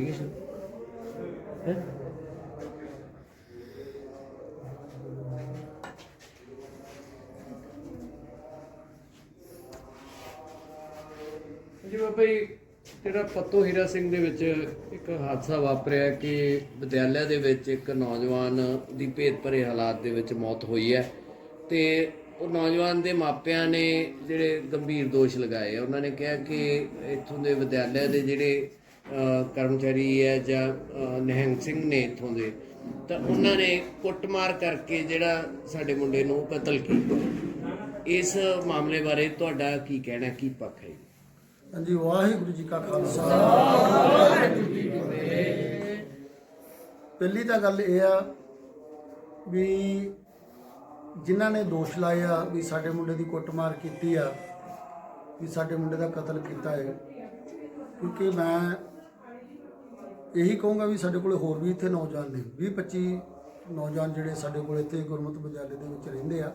ਕਰੀਏ ਹੈ ਜੀ ਬਾਬਾ ਜਿਹੜਾ ਪੱਤੋ ਹੀਰਾ ਸਿੰਘ ਦੇ ਵਿੱਚ ਇੱਕ ਹਾਦਸਾ ਵਾਪਰਿਆ ਕਿ ਵਿਦਿਆਲਿਆ ਦੇ ਵਿੱਚ ਇੱਕ ਨੌਜਵਾਨ ਦੀ ਭੇਦ ਭਰੇ ਹਾਲਾਤ ਦੇ ਵਿੱਚ ਮੌਤ ਹੋਈ ਹੈ ਤੇ ਉਹ ਨੌਜਵਾਨ ਦੇ ਮਾਪਿਆਂ ਨੇ ਜਿਹੜੇ ਗੰਭੀਰ ਦੋਸ਼ ਲਗਾਏ ਉਹਨਾਂ ਨੇ ਕਿਹਾ ਕਿ ਇੱਥੋਂ ਦੇ ਵਿਦਿਆਲਿਆ ਦੇ ਜਿਹੜੇ ਕਰਮਚਾਰੀ ਹੈ ਜਾਂ ਅ, ਨਿਹੰਗ ਸਿੰਘ ਨੇ ਇੱਥੋਂ ਦੇ ਤਾਂ ਉਹਨਾਂ ਨੇ ਕੁੱਟਮਾਰ ਕਰਕੇ ਜਿਹੜਾ ਸਾਡੇ ਮੁੰਡੇ ਨੂੰ ਕਤਲ ਕੀਤਾ। ਇਸ ਮਾਮਲੇ ਬਾਰੇ ਤੁਹਾਡਾ ਕੀ ਕਹਿਣਾ ਕੀ ਪੱਖ ਹੈ? ਹਾਂਜੀ ਵਾਹਿਗੁਰੂ ਜੀ ਕਾ ਖਾਲਸਾ। ਪਹਿਲੀ ਤਾਂ ਗੱਲ ਇਹ ਆ ਵੀ ਜਿਨ੍ਹਾਂ ਨੇ ਦੋਸ਼ ਲਾਇਆ ਵੀ ਸਾਡੇ ਮੁੰਡੇ ਦੀ ਕੁੱਟਮਾਰ ਕੀਤੀ ਆ ਵੀ ਸਾਡੇ ਮੁੰਡੇ ਦਾ ਕਤਲ ਕੀਤਾ ਹੈ। ਕਿਉਂਕਿ ਮੈਂ ਇਹੀ ਕਹੂੰਗਾ ਵੀ ਸਾਡੇ ਕੋਲੇ ਹੋਰ ਵੀ ਇੱਥੇ ਨੌਜਵਾਨ ਨੇ 20 25 ਨੌਜਵਾਨ ਜਿਹੜੇ ਸਾਡੇ ਕੋਲ ਇੱਥੇ ਗੁਰਮਤਿ ਵਿਦਿਆਲੇ ਦੇ ਵਿੱਚ ਰਹਿੰਦੇ ਆ,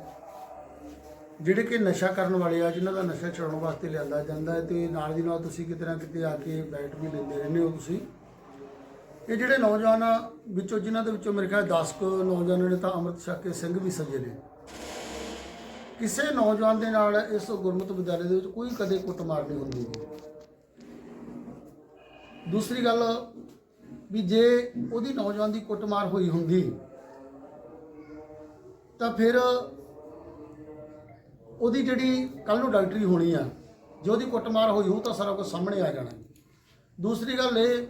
ਜਿਹੜੇ ਕਿ ਨਸ਼ਾ ਕਰਨ ਵਾਲੇ ਆ, ਜਿਨ੍ਹਾਂ ਦਾ ਨਸ਼ਾ ਛੁਡਾਉਣ ਵਾਸਤੇ ਲਿਆਂਦਾ ਜਾਂਦਾ ਹੈ ਤੇ ਨਾਲ ਦੀ ਨਾਲ ਤੁਸੀਂ ਕਿਤੇ ਨਾ ਕਿਤੇ ਆ ਕੇ ਬੈਠ ਵੀ ਲੈਂਦੇ ਰਹਿੰਦੇ ਹੋ ਤੁਸੀਂ। ਇਹ ਜਿਹੜੇ ਨੌਜਵਾਨ ਵਿੱਚੋਂ ਜਿਨ੍ਹਾਂ ਦੇ ਵਿੱਚੋਂ ਮੇਰੇ ਖਿਆਲ 10 ਕੁ ਨੌਜਵਾਨਾਂ ਨੇ ਤਾਂ ਅੰਮ੍ਰਿਤ ਛਕ ਕੇ ਸਿੰਘ ਵੀ ਸਜੇ ਨੇ। ਕਿਸੇ ਨੌਜਵਾਨ ਦੇ ਨਾਲ ਇਸ ਗੁਰਮਤਿ ਵਿਦਿਆਲੇ ਦੇ ਵਿੱਚ ਕੋਈ ਕਦੇ ਕੁੱਟਮਾਰ ਨਹੀਂ ਹੁੰਦੀ। ਦੂਸਰੀ ਗੱਲ ਵੀ ਜੇ ਉਹਦੀ ਨੌਜਵਾਨ ਦੀ ਕੁੱਟਮਾਰ ਹੋਈ ਹੁੰਦੀ, ਤਾਂ ਫਿਰ ਉਹਦੀ ਜਿਹੜੀ ਕੱਲ ਨੂੰ ਡਾਕਟਰੀ ਹੋਣੀ ਆ, ਜੇ ਉਹਦੀ ਕੁੱਟਮਾਰ ਹੋਈ ਹੋ ਤਾਂ ਸਾਰਾ ਕੁਝ ਸਾਹਮਣੇ ਆ ਜਾਣਾ। ਦੂਸਰੀ ਗੱਲ ਇਹ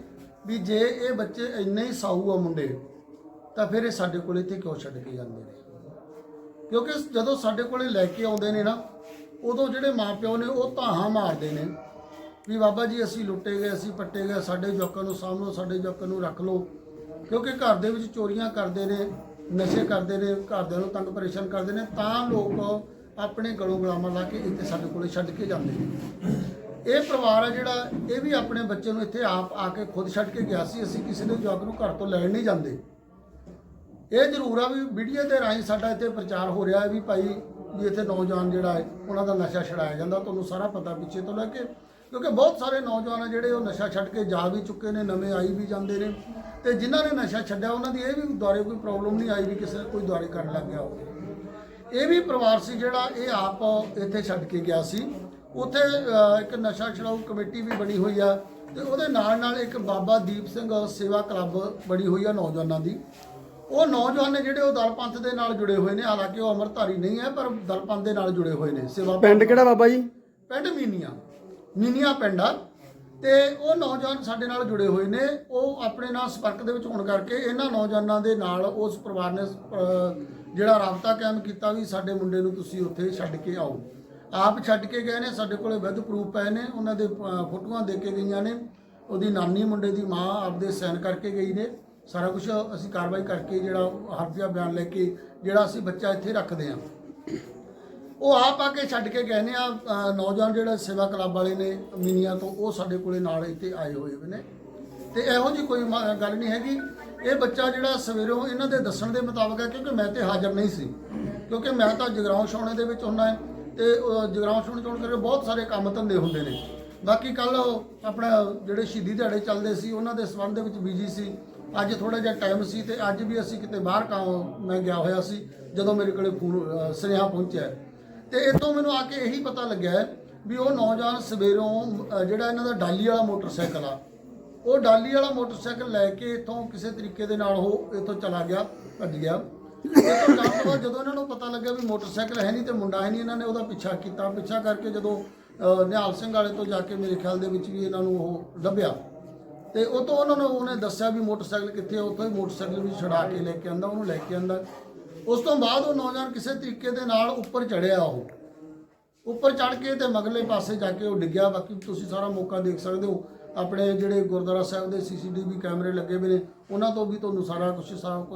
ਵੀ ਜੇ ਇਹ ਬੱਚੇ ਇੰਨੇ ਹੀ ਸਾਊ ਆ ਮੁੰਡੇ, ਤਾਂ ਫਿਰ ਇਹ ਸਾਡੇ ਕੋਲ ਇੱਥੇ ਕਿਉਂ ਛੱਡ ਕੇ ਜਾਂਦੇ ਨੇ? ਕਿਉਂਕਿ ਜਦੋਂ ਸਾਡੇ ਕੋਲੇ ਲੈ ਕੇ ਆਉਂਦੇ ਨੇ ਨਾ, ਉਦੋਂ ਜਿਹੜੇ ਮਾਪਿਓ ਨੇ ਉਹ ਧਾਹਾਂ ਮਾਰਦੇ ਨੇ। ਵੀ ਬਾਬਾ ਜੀ, ਅਸੀਂ ਲੁੱਟੇ ਗਏ, ਅਸੀਂ ਪੱਟੇ ਗਏ, ਸਾਡੇ ਜੋਕਾਂ ਨੂੰ ਸਾਂਭਲੋ ਸਾਡੇ ਜੋਕਾਂ ਨੂੰ ਰੱਖ ਲਓ। ਕਿਉਂਕਿ ਘਰ ਦੇ ਵਿੱਚ ਚੋਰੀਆਂ ਕਰਦੇ ਨੇ, ਨਸ਼ੇ ਕਰਦੇ ਨੇ, ਘਰਦਿਆਂ ਨੂੰ ਤੰਗ ਪਰੇਸ਼ਾਨ ਕਰਦੇ ਨੇ, ਤਾਂ ਲੋਕ ਆਪਣੇ ਗਲੋਂ ਗੁਲਾਮਾਂ ਲਾ ਕੇ ਇੱਥੇ ਸਾਡੇ ਕੋਲੇ ਛੱਡ ਕੇ ਜਾਂਦੇ ਨੇ। ਇਹ ਪਰਿਵਾਰ ਆ ਜਿਹੜਾ, ਇਹ ਵੀ ਆਪਣੇ ਬੱਚੇ ਨੂੰ ਇੱਥੇ ਆਪ ਆ ਕੇ ਖੁਦ ਛੱਡ ਕੇ ਗਿਆ ਸੀ। ਅਸੀਂ ਕਿਸੇ ਦੇ ਜੋਗ ਨੂੰ ਘਰ ਤੋਂ ਲੈਣ ਨਹੀਂ ਜਾਂਦੇ। ਇਹ ਜ਼ਰੂਰ ਆ ਵੀ ਵੀਡੀਓ ਦੇ ਰਾਹੀਂ ਸਾਡਾ ਇੱਥੇ ਪ੍ਰਚਾਰ ਹੋ ਰਿਹਾ ਹੈ ਵੀ ਭਾਈ, ਵੀ ਇੱਥੇ ਨੌਜਵਾਨ ਜਿਹੜਾ ਹੈ, ਉਹਨਾਂ ਦਾ ਨਸ਼ਾ ਛਡਾਇਆ ਜਾਂਦਾ। ਤੁਹਾਨੂੰ ਸਾਰਾ ਪਤਾ ਪਿੱਛੇ ਤੋਂ ਲੈ ਕੇ ਕਿਉਂਕਿ ਬਹੁਤ ਸਾਰੇ ਨੌਜਵਾਨ ਆ ਜਿਹੜੇ ਉਹ ਨਸ਼ਾ ਛੱਡ ਕੇ ਜਾ ਵੀ ਚੁੱਕੇ ਨੇ ਨਵੇਂ ਆਈ ਵੀ ਜਾਂਦੇ ਨੇ ਤੇ ਜਿਨ੍ਹਾਂ ਨੇ ਨਸ਼ਾ ਛੱਡਿਆ ਉਹਨਾਂ ਦੀ ਇਹ ਵੀ ਦੁਆਰੇ ਕੋਈ ਪ੍ਰੋਬਲਮ ਨਹੀਂ ਆਈ ਵੀ ਕਿਸੇ ਕੋਈ ਦੁਆਰੇ ਕਰਨ ਲੱਗ ਗਿਆ ਹੋਵੇ। ਇਹ ਵੀ ਪਰਿਵਾਰ ਸੀ ਜਿਹੜਾ ਇਹ ਆਪ ਇੱਥੇ ਛੱਡ ਕੇ ਗਿਆ ਸੀ। ਉੱਥੇ ਇੱਕ ਨਸ਼ਾ ਛਡਾਊ ਕਮੇਟੀ ਵੀ ਬਣੀ ਹੋਈ ਆ ਤੇ ਉਹਦੇ ਨਾਲ ਨਾਲ ਇੱਕ ਬਾਬਾ ਦੀਪ ਸਿੰਘ ਸੇਵਾ ਕਲੱਬ ਬਣੀ ਹੋਈ ਆ ਨੌਜਵਾਨਾਂ ਦੀ। ਉਹ ਨੌਜਵਾਨ ਨੇ ਜਿਹੜੇ ਉਹ ਦਲ ਪੰਥ ਦੇ ਨਾਲ ਜੁੜੇ ਹੋਏ ਨੇ ਹਾਲਾਂਕਿ ਉਹ ਅਮਰਧਾਰੀ ਨਹੀਂ ਹੈ ਪਰ ਦਲ ਪੰਥ ਦੇ ਨਾਲ ਜੁੜੇ ਹੋਏ ਨੇ ਸੇਵਾ ਪਿੰਡ ਕਿਹੜਾ ਬਾਬਾ ਜੀ? ਪਿੰਡ ਮੀਨੀਆਂ। ਮੀਨੀਆਂ ਪਿੰਡ ਆ। ਤੇ ਉਹ ਨੌਜਵਾਨ ਸਾਡੇ ਨਾਲ ਜੁੜੇ ਹੋਏ ਨੇ। ਉਹ ਆਪਣੇ ਨਾਲ ਸੰਪਰਕ ਦੇ ਵਿੱਚ ਹੋਣ ਕਰਕੇ ਇਹਨਾਂ ਨੌਜਵਾਨਾਂ ਦੇ ਨਾਲ ਉਸ ਪਰਿਵਾਰ ਨੇ ਜਿਹੜਾ ਰਾਬਤਾ ਕਾਇਮ ਕੀਤਾ ਵੀ ਸਾਡੇ ਮੁੰਡੇ ਨੂੰ ਤੁਸੀਂ ਉੱਥੇ ਛੱਡ ਕੇ ਆਓ। ਆਪ ਛੱਡ ਕੇ ਗਏ ਨੇ, ਸਾਡੇ ਕੋਲੇ ਵਿਦ ਪ੍ਰੂਫ ਪਏ ਨੇ, ਉਹਨਾਂ ਦੇ ਫੋਟੋਆਂ ਦੇ ਕੇ ਗਈਆਂ ਨੇ। ਉਹਦੀ ਨਾਨੀ ਮੁੰਡੇ ਦੀ ਮਾਂ ਆਪਦੇ ਸਾਈਨ ਕਰਕੇ ਗਈ ਨੇ। ਸਾਰਾ ਕੁਝ ਅਸੀਂ ਕਾਰਵਾਈ ਕਰਕੇ ਜਿਹੜਾ ਹਰਫੀਆ ਬਿਆਨ ਲੈ ਕੇ ਜਿਹੜਾ ਅਸੀਂ ਬੱਚਾ ਇੱਥੇ ਰੱਖਦੇ ਹਾਂ। ਉਹ ਆਪ ਆ ਕੇ ਛੱਡ ਕੇ ਗਏ ਨੇ ਆ ਨੌਜਵਾਨ ਜਿਹੜਾ ਸੇਵਾ ਕਲੱਬ ਵਾਲੇ ਨੇ ਮੀਨੀਆਂ ਤੋਂ, ਉਹ ਸਾਡੇ ਕੋਲੇ ਨਾਲ ਇੱਥੇ ਆਏ ਹੋਏ ਨੇ। ਤੇ ਇਹੋ ਜੀ ਕੋਈ ਮ- ਗੱਲ ਨਹੀਂ ਹੈਗੀ। ਇਹ ਬੱਚਾ ਜਿਹੜਾ ਸਵੇਰੋਂ ਇਹਨਾਂ ਦੇ ਦੱਸਣ ਦੇ ਮੁਤਾਬਕ ਹੈ, ਕਿਉਂਕਿ ਮੈਂ ਤੇ ਹਾਜ਼ਰ ਨਹੀਂ ਸੀ। ਕਿਉਂਕਿ ਮੈਂ ਤਾਂ ਜਗਰਾਉਂ ਛਾਉਣੇ ਦੇ ਵਿੱਚ ਹੁੰਦਾ ਹੈ ਤੇ ਉਹ ਜਗਰਾਉਂ ਛਾਉਣੇ ਚੋਣ ਕਰਕੇ ਬਹੁਤ ਸਾਰੇ ਕੰਮ ਧੰਦੇ ਹੁੰਦੇ ਨੇ। ਬਾਕੀ ਕੱਲ ਆਪਣਾ ਜਿਹੜੇ ਸ਼ਹੀਦੀ ਦਿਹਾੜੇ ਚੱਲਦੇ ਸੀ, ਉਹਨਾਂ ਦੇ ਸੰਬੰਧ ਦੇ ਵਿੱਚ ਬਿਜ਼ੀ ਸੀ। ਅੱਜ ਥੋੜਾ ਜਿਹਾ ਟਾਈਮ ਸੀ ਤੇ ਅੱਜ ਵੀ ਅਸੀਂ ਕਿਤੇ ਬਾਹਰ ਕੰਮ ਮੈਂ ਗਿਆ ਹੋਇਆ ਸੀ, ਜਦੋਂ ਮੇਰੇ ਕੋਲੇ ਫੋਨ ਸੁਨੇਹਾ ਪਹੁੰਚਿਆ। ਤੇ ਇਤੋਂ ਮੈਨੂੰ ਆ ਕੇ ਇਹੀ ਪਤਾ ਲੱਗਿਆ ਵੀ ਉਹ ਨੌਜਵਾਨ ਸਵੇਰੋਂ ਜਿਹੜਾ ਇਹਨਾਂ ਦਾ ਡਾਲੀ ਵਾਲਾ ਮੋਟਰਸਾਈਕਲ ਆ, ਉਹ ਡਾਲੀ ਵਾਲਾ ਮੋਟਰਸਾਈਕਲ ਲੈ ਕੇ ਇਥੋਂ ਕਿਸੇ ਤਰੀਕੇ ਦੇ ਨਾਲ ਉਹ ਇਥੋਂ ਚਲਾ ਗਿਆ, ਭੱਜ ਗਿਆ। ਇਥੋਂ ਜਾਣ ਤੋਂ ਬਾਅਦ ਜਦੋਂ ਇਹਨਾਂ ਨੂੰ ਪਤਾ ਲੱਗਿਆ ਵੀ ਮੋਟਰਸਾਈਕਲ ਹੈ ਨਹੀਂ ਤੇ ਮੁੰਡਾ ਹੈ ਨਹੀਂ, ਇਹਨਾਂ ਨੇ ਉਹਦਾ ਪਿੱਛਾ ਕੀਤਾ। ਪਿੱਛਾ ਕਰਕੇ ਜਦੋਂ ਨਿਹਾਲ ਸਿੰਘ ਵਾਲੇ ਤੋਂ ਜਾ ਕੇ ਮੇਰੇ ਖਿਆਲ ਦੇ ਵਿੱਚ ਵੀ ਇਹਨਾਂ ਨੂੰ ਉਹ ਲੱਭਿਆ। ਤੇ ਉਹ ਤੋਂ ਉਹਨਾਂ ਨੂੰ ਉਹਨੇ ਦੱਸਿਆ ਵੀ ਮੋਟਰਸਾਈਕਲ ਕਿੱਥੇ ਉੱਥੋਂ ਹੀ ਮੋਟਰਸਾਈਕਲ ਵੀ ਛੁਡਾ ਕੇ ਲੈ ਕੇ ਆਂਦਾ, ਉਹਨੂੰ ਲੈ ਕੇ ਆਂਦਾ। ਉਸ ਤੋਂ ਬਾਅਦ ਉਹ ਨੌਜਵਾਨ ਕਿਸੇ ਤਰੀਕੇ ਦੇ ਨਾਲ ਉੱਪਰ ਚੜਿਆ ਉਹ। ਉੱਪਰ ਚੜ ਕੇ ਤੇ ਮਗਲੇ ਪਾਸੇ ਜਾ ਕੇ ਉਹ ਡਿੱਗਿਆ। ਬਾਕੀ ਤੁਸੀਂ ਸਾਰਾ ਮੌਕਾ ਦੇਖ ਸਕਦੇ ਹੋ। ਆਪਣੇ ਜਿਹੜੇ ਗੁਰਦੁਆਰਾ ਸਾਹਿਬ ਦੇ ਸੀਸੀਟੀਵੀ ਕੈਮਰੇ ਲੱਗੇ ਹੋਏ ਨੇ ਉਹਨਾਂ ਤੋਂ ਵੀ ਤੁਹਾਨੂੰ ਸਾਰਾ ਕੁਝ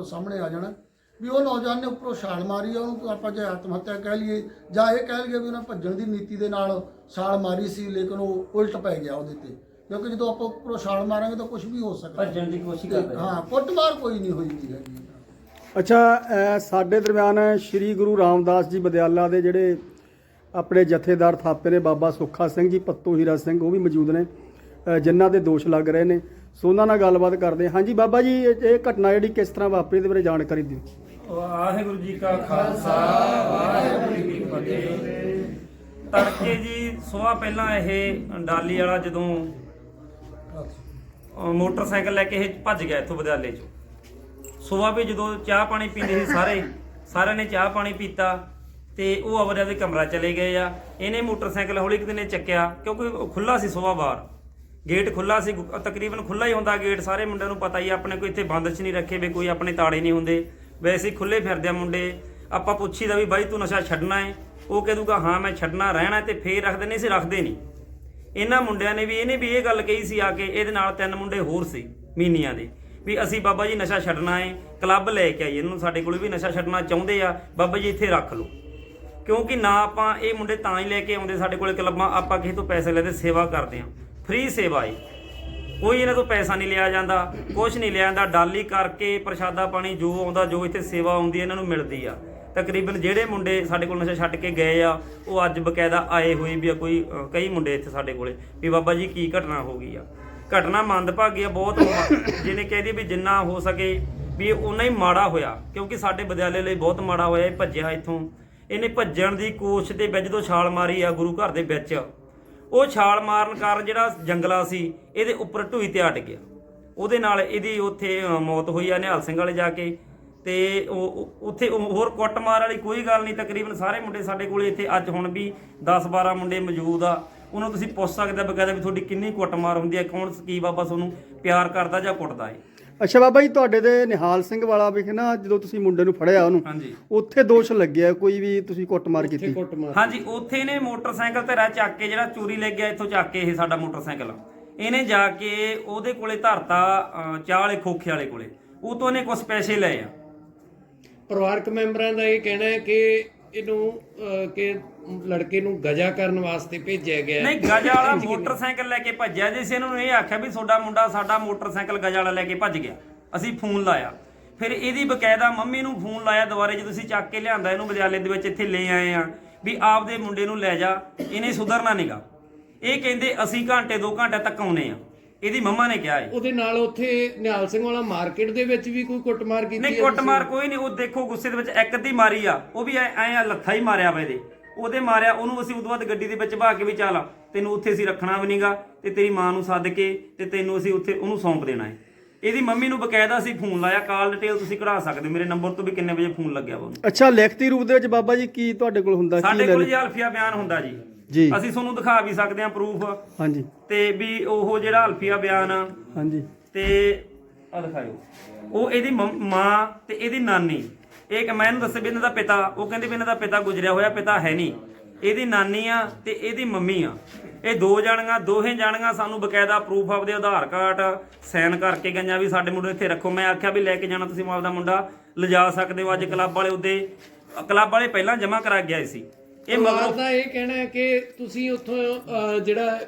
ਸਾਹਮਣੇ ਆ ਜਾਣਾ। ਵੀ ਉਹ ਨੌਜਵਾਨ ਨੇ ਉੱਪਰੋਂ ਛਾਲ ਮਾਰੀ ਆ ਉਹਨੂੰ ਆਪਾਂ ਜੇ ਆਤਮ ਹੱਤਿਆ ਕਹਿ ਲਈਏ ਜਾਂ ਇਹ ਕਹਿ ਲਈਏ ਵੀ ਉਹਨੇ ਭੱਜਣ ਦੀ ਨੀਤੀ ਦੇ ਨਾਲ ਛਾਲ ਮਾਰੀ ਸੀ ਲੇਕਿਨ ਉਹ ਉਲਟ ਪੈ ਗਿਆ ਉਹਦੇ ਤੇ। ਕਿਉਂਕਿ ਜਦੋਂ ਆਪਾਂ ਉੱਪਰੋਂ ਛਾਲ ਮਾਰਾਂਗੇ ਤਾਂ ਕੁਝ ਵੀ ਹੋ ਸਕਦਾ। ਭੱਜਣ ਦੀ ਕੋਸ਼ਿਸ਼ ਕਰ ਰਿਹਾ ਹਾਂ ਕੁੱਟਮਾਰ ਕੋਈ ਨਹੀਂ ਹੋਈ ਦੀ ਹੈਗੀ। ਅੱਛਾ ਸਾਡੇ ਦਰਮਿਆਨ ਸ੍ਰੀ ਗੁਰੂ ਰਾਮਦਾਸ ਜੀ ਵਿਦਿਆਲਾ ਦੇ ਜਿਹੜੇ ਆਪਣੇ ਜਥੇਦਾਰ ਥਾਪੇ ਨੇ, ਬਾਬਾ ਸੁੱਖਾ ਸਿੰਘ ਜੀ, ਪੱਤੂ ਹੀਰਾ ਸਿੰਘ, ਉਹ ਵੀ ਮੌਜੂਦ ਨੇ, ਅਹ, ਜਿਨ੍ਹਾਂ ਦੇ ਦੋਸ਼ ਲੱਗ ਰਹੇ ਨੇ। ਸੋ ਉਹਨਾਂ ਨਾਲ ਗੱਲਬਾਤ ਕਰਦੇ ਹਾਂਜੀ, ਬਾਬਾ ਜੀ, ਇਹ ਘਟਨਾ ਜਿਹੜੀ ਕਿਸ ਤਰ੍ਹਾਂ ਵਾਪਰੀ, ਇਹਦੇ ਬਾਰੇ ਜਾਣਕਾਰੀ ਦਿਓ। ਵਾਹਿਗੁਰੂ ਜੀ ਕਾ ਖਾਲਸਾ, ਵਾਹਿਗੁਰੂ ਜੀ ਕੀ ਫਤਿਹ। ਤੜਕੇ ਜੀ, ਸਵੇਰ ਪਹਿਲਾਂ ਇਹ ਅੰਡਾਲੀ ਵਾਲਾ ਜਦੋਂ ਮੋਟਰਸਾਈਕਲ ਲੈ ਕੇ ਇਹ ਭੱਜ ਗਿਆ ਇੱਥੋਂ ਵਿਦਿਆਲੇ ਚੋਂ। ਸਵੇਰ ਵੀ ਜਦੋਂ ਚਾਹ ਪਾਣੀ ਪੀਂਦੇ ਸੀ ਸਾਰੇ, ਸਾਰਿਆਂ ਨੇ ਚਾਹ ਪਾਣੀ ਪੀਤਾ ਤੇ ਉਹ ਆਪਦੇ ਆਪਦੇ ਕਮਰਾ ਚਲੇ ਗਏ ਆ। ਇਹਨੇ ਮੋਟਰਸਾਈਕਲ ਹੌਲੀ ਕਿਤੇ ਨੇ ਚੱਕਿਆ, ਕਿਉਂਕਿ ਖੁੱਲਾ ਸੀ ਸਵੇਰ ਬਾਹਰ। ਗੇਟ ਖੁੱਲਾ ਸੀ, ਗੁ- ਤਕਰੀਬਨ ਖੁੱਲਾ ਹੀ ਹੁੰਦਾ ਗੇਟ, ਸਾਰੇ ਮੁੰਡਿਆਂ ਨੂੰ ਪਤਾ ਹੀ ਆਪਣੇ ਕੋਈ ਇੱਥੇ ਬੰਦ ਚ ਨਹੀਂ ਰੱਖੇ ਵੀ ਕੋਈ ਆਪਣੇ ਤਾੜੇ ਨਹੀਂ ਹੁੰਦੇ। ਵੈਸੇ ਹੀ ਖੁੱਲੇ ਫਿਰਦੇ ਆ ਮੁੰਡੇ, ਆਪਾਂ ਪੁੱਛੀਦਾ ਵੀ ਬਾਈ ਤੂੰ ਨਸ਼ਾ ਛੱਡਣਾ ਹੈ ਉਹ ਕਹਿ ਦੂਗਾ, ਹਾਂ, ਮੈਂ ਛੱਡਣਾ, ਰਹਿਣਾ ਤੇ ਫੇਰ ਰੱਖਦੇ ਨਹੀਂ ਸੀ ਰੱਖਦੇ ਨਹੀਂ। ਇਹਨਾਂ ਮੁੰਡਿਆਂ ਨੇ ਵੀ, ਇਹਨੇ ਵੀ ਇਹ ਗੱਲ ਕਹੀ ਸੀ ਆ ਕੇ, ਇਹਦੇ ਨਾਲ ਤਿੰਨ ਮੁੰਡੇ ਹੋਰ ਸੀ, ਮੀਨੀਆਂ ਦੇ। ਵੀ ਅਸੀਂ ਬਾਬਾ ਜੀ ਨਸ਼ਾ ਛੱਡਣਾ ਹੈ ਕਲੱਬ ਲੈ ਕੇ ਆਈ ਇਹਨਾਂ ਨੂੰ ਸਾਡੇ ਕੋਲ ਵੀ ਨਸ਼ਾ ਛੱਡਣਾ ਚਾਹੁੰਦੇ ਆ, ਬਾਬਾ ਜੀ ਇੱਥੇ ਰੱਖ ਲਓ। ਕਿਉਂਕਿ ਨਾ ਆਪਾਂ ਇਹ ਮੁੰਡੇ ਤਾਂ ਹੀ ਲੈ ਕੇ ਆਉਂਦੇ ਸਾਡੇ ਕੋਲੇ ਕਲੱਬਾਂ, ਆਪਾਂ ਕਿਸੇ ਤੋਂ ਪੈਸੇ ਲੈਦੇ, ਸੇਵਾ ਕਰਦੇ ਆ ਫ੍ਰੀ ਸੇਵਾ ਹੈ ਕੋਈ ਇਹਨਾਂ ਤੋਂ ਪੈਸਾ ਨਹੀਂ ਲਿਆ ਜਾਂਦਾ ਕੁਝ ਨਹੀਂ ਲਿਆ ਜਾਂਦਾ। ਡਾਲੀ ਕਰਕੇ ਪ੍ਰਸ਼ਾਦਾ ਪਾਣੀ ਜੋ ਆਉਂਦਾ, ਜੋ ਇੱਥੇ ਸੇਵਾ ਆਉਂਦੀ ਇਹਨਾਂ ਨੂੰ ਮਿਲਦੀ ਆ। ਤਕਰੀਬਨ ਜਿਹੜੇ ਮੁੰਡੇ ਸਾਡੇ ਕੋਲ ਨਸ਼ਾ ਛੱਡ ਕੇ ਗਏ ਆ, ਉਹ ਅੱਜ ਬਕਾਇਦਾ ਆਏ ਹੋਏ ਵੀ ਆ ਕੋਈ ਕਈ ਮੁੰਡੇ ਇੱਥੇ ਸਾਡੇ ਕੋਲੇ, ਵੀ ਬਾਬਾ ਜੀ ਕੀ ਘਟਨਾ ਹੋ ਗਈ ਆ। ਘਟਨਾ ਮੰਦਭਾਗੀ ਆ, ਬਹੁਤ ਜਿਹਨੇ ਕਹਿੰਦੀ ਵੀ ਜਿੰਨਾ ਹੋ ਸਕੇ ਵੀ ਉਹਨਾਂ ਹੀ ਮਾੜਾ ਹੋਇਆ, ਕਿਉਂਕਿ ਸਾਡੇ ਵਿਦਿਆਲੇ ਲਈ ਬਹੁਤ ਮਾੜਾ ਹੋਇਆ, ਇਹ ਭੱਜਿਆ ਇੱਥੋਂ। ਇਹਨੇ ਭੱਜਣ ਦੀ ਕੋਸ਼ਿਸ਼ ਦੇ ਵਿੱਚ ਜਦੋਂ ਛਾਲ ਮਾਰੀ ਆ ਗੁਰੂ ਘਰ ਦੇ ਵਿੱਚ, ਉਹ ਛਾਲ ਮਾਰਨ ਕਾਰਨ ਜਿਹੜਾ ਜੰਗਲਾ ਸੀ, ਇਹਦੇ ਉੱਪਰ ਢੂਈ ਤੇ ਅਟ ਗਿਆ। ਉਹਦੇ ਨਾਲ ਇਹਦੀ ਉੱਥੇ ਮੌਤ ਹੋਈ ਆ ਨਿਹਾਲ ਸਿੰਘ ਵਾਲੇ ਜਾ ਕੇ। ਤੇ ਉਹ ਉੱਥੇ ਉਹ ਹੋਰ ਕੁੱਟਮਾਰ ਵਾਲੀ ਕੋਈ ਗੱਲ ਨਹੀਂ, ਤਕਰੀਬਨ ਸਾਰੇ ਮੁੰਡੇ ਸਾਡੇ ਕੋਲ ਇੱਥੇ ਅੱਜ ਹੁਣ ਵੀ 10 12 ਮੁੰਡੇ ਮੌਜੂਦ ਆ। ਉਹਨਾਂ ਨੂੰ ਤੁਸੀਂ ਪੁੱਛ ਸਕਦੇ ਆ ਬਕਾਇਦਾ ਵੀ ਤੁਹਾਡੀ ਕਿੰਨੀ ਕੁੱਟਮਾਰ ਹੁੰਦੀ ਹੈ ਕੌਣ ਕੀ ਬਾਬਾ ਤੁਹਾਨੂੰ ਪਿਆਰ ਕਰਦਾ ਜਾਂ ਕੁੱਟਦਾ ਹੈ। ਅੱਛਾ ਬਾਬਾ ਜੀ ਤੁਹਾਡੇ ਦੇ ਨਿਹਾਲ ਸਿੰਘ ਵਾਲਾ ਵਿਖ ਨਾ ਜਦੋਂ ਤੁਸੀਂ ਮੁੰਡੇ ਨੂੰ ਫੜਿਆ ਉਹਨੂੰ ਹਾਂਜੀ। ਉੱਥੇ ਦੋਸ਼ ਲੱਗਿਆ ਕੋਈ ਵੀ ਤੁਸੀਂ ਕੁੱਟਮਾਰ ਕੀਤੀ? ਹਾਂਜੀ ਉੱਥੇ ਨੇ ਮੋਟਰਸਾਈਕਲ ਤੇ ਰਹਿ ਚੱਕ ਕੇ ਜਿਹੜਾ ਚੋਰੀ ਲੈ ਗਿਆ ਇੱਥੋਂ ਚੱਕ ਕੇ ਇਹ ਸਾਡਾ ਮੋਟਰਸਾਈਕਲ। ਇਹਨੇ ਜਾ ਕੇ ਉਹਦੇ ਕੋਲੇ ਧਰਤਾ ਚਾਹ ਵਾਲੇ ਖੋਖੇ ਵਾਲੇ ਕੋਲੇ। ਉਹ ਤੋਂ ਇਹਨੇ ਕੁਝ ਪੈਸੇ ਲਏ ਆ। ਪਰਿਵਾਰਕ ਮੈਂਬਰਾਂ ਦਾ ਇਹ ਕਹਿਣਾ ਹੈ ਕਿ ਇਹਨੂੰ ਕਿ ਲੜਕੇ ਨੂੰ ਗਜਾ ਕਰਨ ਵਾਸਤੇ ਭੇਜਿਆ ਗਿਆ। ਨਹੀਂ ਗਜਾ ਵਾਲਾ ਮੋਟਰਸਾਈਕਲ ਲੈ ਕੇ ਭੱਜਿਆ। ਜੇ ਸੀ ਇਹਨਾਂ ਨੂੰ ਇਹ ਆਖਿਆ ਵੀ ਤੁਹਾਡਾ ਮੁੰਡਾ ਸਾਡਾ ਮੋਟਰਸਾਈਕਲ ਗਜਾ ਵਾਲਾ ਲੈ ਕੇ ਭੱਜ ਗਿਆ ਅਸੀਂ ਫੋਨ ਲਾਇਆ। ਫਿਰ ਇਹਦੀ ਬਕਾਇਦਾ ਮੰਮੀ ਨੂੰ ਫੋਨ ਲਾਇਆ ਦੁਬਾਰੇ ਜੇ ਤੁਸੀਂ ਚੱਕ ਕੇ ਲਿਆਂਦਾ ਇਹਨੂੰ ਵਿਦਿਆਲੇ ਦੇ ਵਿੱਚ ਇੱਥੇ ਲੈ ਆਏ ਆ ਵੀ ਆਪਦੇ ਮੁੰਡੇ ਨੂੰ ਲੈ ਜਾ ਇਹਨੇ ਸੁਧਰਨਾ ਨਹੀਂਗਾ ਇਹ ਕਹਿੰਦੇ ਅਸੀਂ ਘੰਟੇ 2 ਘੰਟੇ ਤੱਕ ਆਉਨੇ ਆ ਇਹਦੀ ਮੰਮਾ ਨੇ ਕਿਹਾ ਹੈ ਉਹਦੇ ਨਾਲ ਉੱਥੇ ਨਿਹਾਲ ਸਿੰਘ ਵਾਲਾ ਮਾਰਕੀਟ ਦੇ ਵਿੱਚ ਵੀ ਕੋਈ ਕੁੱਟਮਾਰ ਕੀਤੀ ਨਹੀਂ ਕੁੱਟਮਾਰ ਕੋਈ ਨਹੀਂ ਉਹ ਦੇਖੋ ਗੁੱਸੇ ਦੇ ਵਿੱਚ ਇੱਕ ਅੱਧੀ ਮਾਰੀ ਆ ਉਹ ਵੀ ਐ ਐ ਲੱਥਾ ਹੀ ਮਾਰਿਆ ਵਾ ਇਹਦੇ। ਉਹਦੇ ਮਾਰਿਆ ਉਹਨੂੰ ਅਸੀਂ ਉਦੋਂ ਬਾਅਦ ਗੱਡੀ ਦੇ ਵਿੱਚ ਭਾ ਕੇ ਵੀ ਚੱਲ ਤੈਨੂੰ ਉੱਥੇ ਅਸੀਂ ਰੱਖਣਾ ਵੀ ਨਹੀਂਗਾ ਤੇ ਤੇਰੀ ਮਾਂ ਨੂੰ ਸੱਦ ਕੇ ਤੇ ਤੈਨੂੰ ਅਸੀਂ ਉੱਥੇ ਉਹਨੂੰ ਸੌਂਪ ਦੇਣਾ ਹੈ। ਇਹਦੀ ਮੰਮੀ ਨੂੰ ਬਕਾਇਦਾ ਅਸੀਂ ਫੋਨ ਲਾਇਆ ਕਾਲ ਡਿਟੇਲ ਤੁਸੀਂ ਕਢਾ ਸਕਦੇ ਹੋ। ਮੇਰੇ ਨੰਬਰ ਤੋਂ ਵੀ ਕਿੰਨੇ ਵਜੇ ਫੋਨ ਲੱਗਿਆ ਵਾ ਉਹਨੂੰ। ਅੱਛਾ ਲਿਖਤੀ ਰੂਪ ਦੇ ਵਿੱਚ ਬਾਬਾ ਜੀ ਕੀ ਤੁਹਾਡੇ ਕੋਲ ਹੁੰਦਾ ਕੀ ਸਾਡੇ ਕੋਲ ਜੀ ਅਲਫੀਆ ਬਿਆਨ ਹੁੰਦਾ ਜੀ। ਜੀ। ਅਸੀਂ ਤੁਹਾਨੂੰ ਦਿਖਾ ਵੀ ਸਕਦੇ ਹਾਂ ਪ੍ਰੂਫ ਹਾਂਜੀ। ਤੇ ਵੀ ਉਹ ਜਿਹੜਾ ਅਲਫੀਆ ਬਿਆਨ ਆ ਹਾਂਜੀ। ਤੇ ਆ ਦਿਖਾਇਓ। ਉਹ ਇਹਦੀ ਮੰਮ- ਮਾਂ ਤੇ ਇਹਦੀ ਨਾਨੀ। ਇਹ ਕਿ ਮੈਂ ਇਹਨੂੰ ਦੱਸਿਆ ਵੀ ਇਹਨਾਂ ਦਾ ਪਿਤਾ ਉਹ ਕਹਿੰਦੇ ਵੀ ਇਹਨਾਂ ਦਾ ਪਿਤਾ ਗੁਜਰਿਆ ਹੋਇਆ ਪਿਤਾ ਹੈ ਨਹੀਂ। ਇਹਦੀ ਨਾਨੀ ਆ ਤੇ ਇਹਦੀ ਮੰਮੀ ਆ। ਇਹ ਦੋ ਜਾਣੀਆਂ ਦੋਹੇ ਜਾਣੀਆਂ ਸਾਨੂੰ ਬਕਾਇਦਾ ਪ੍ਰੂਫ ਆਪਦੇ ਆਧਾਰ ਕਾਰਡ ਸਾਈਨ ਕਰਕੇ ਗਈਆਂ ਵੀ ਸਾਡੇ ਮੁੰਡੇ ਨੂੰ ਇੱਥੇ ਰੱਖੋ। ਮੈਂ ਆਖਿਆ ਵੀ ਲੈ ਕੇ ਜਾਣਾ ਤੁਸੀਂ ਮਾਲ ਦਾ ਮੁੰਡਾ। ਲਿਜਾ ਸਕਦੇ ਹੋ ਅੱਜ ਕਲੱਬ ਵਾਲੇ ਉਹਦੇ ਕਲੱਬ ਵਾਲੇ ਪਹਿਲਾਂ ਜਮ੍ਹਾਂ ਕਰਾ ਗਿਆ ਸੀ। ਇਹ ਮਗਰੋਂ ਦਾ ਇਹ ਕਹਿਣਾ ਹੈ ਕਿ ਤੁਸੀਂ ਉੱਥੋਂ ਅਹ, ਜਿਹੜਾ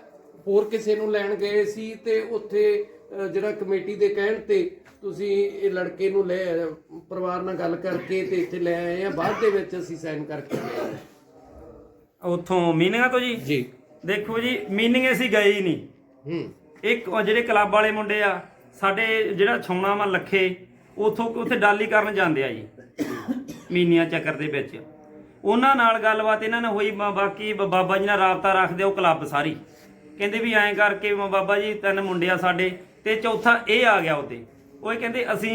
ਹੋਰ ਕਿਸੇ ਨੂੰ ਲੈਣ ਗਏ ਸੀ ਤੇ ਉੱਥੇ ਅਹ, ਜਿਹੜਾ ਕਮੇਟੀ ਦੇ ਕਹਿਣ ਤੇ ਤੁਸੀਂ ਇਹ ਲੜਕੇ ਨੂੰ ਲੈ ਪਰਿਵਾਰ ਨਾਲ ਗੱਲ ਕਰਕੇ ਤੇ ਇੱਥੇ ਲੈ ਆਏ ਆ ਬਾਅਦ ਦੇ ਵਿੱਚ ਅਸੀਂ ਸਾਈਨ ਕਰਕੇ ਲੈ ਆਏ। ਉੱਥੋਂ ਮੀਨਿੰਗਾਂ ਤੋਂ ਜੀ? ਜੀ। ਦੇਖੋ ਜੀ ਮੀਨਿੰਗ ਅਸੀਂ ਗਏ ਹੀ ਨਹੀਂ। ਹੂੰ। ਇੱਕ ਉਹ ਜਿਹੜੇ ਕਲੱਬ ਵਾਲੇ ਮੁੰਡੇ ਆ ਸਾਡੇ ਜਿਹੜਾ ਛਾਉਣਾ ਵਾ ਲੱਖੇ ਉਥੋਂ ਉੱਥੇ ਡਾਲੀ ਕਰਨ ਜਾਂਦੇ ਆ ਜੀ। ਮੀਨੀਆਂ ਚੱਕਰ ਦੇ ਵਿੱਚ। ਉਹਨਾਂ ਨਾਲ ਗੱਲਬਾਤ ਇਹਨਾਂ ਨਾਲ ਹੋਈ ਬਾਕੀ ਬਾਬਾ ਜੀ ਨਾਲ ਰਾਬਤਾ ਰੱਖਦੇ ਉਹ ਕਲੱਬ ਸਾਰੀ। ਕਹਿੰਦੇ ਵੀ ਐਂ ਕਰਕੇ ਬਾਬਾ ਜੀ ਤਿੰਨ ਮੁੰਡੇ ਆ ਸਾਡੇ ਤੇ ਚੌਥਾ ਇਹ ਆ ਗਿਆ ਉਹਦੇ। ਉਹ ਇਹ ਕਹਿੰਦੇ ਅਸੀਂ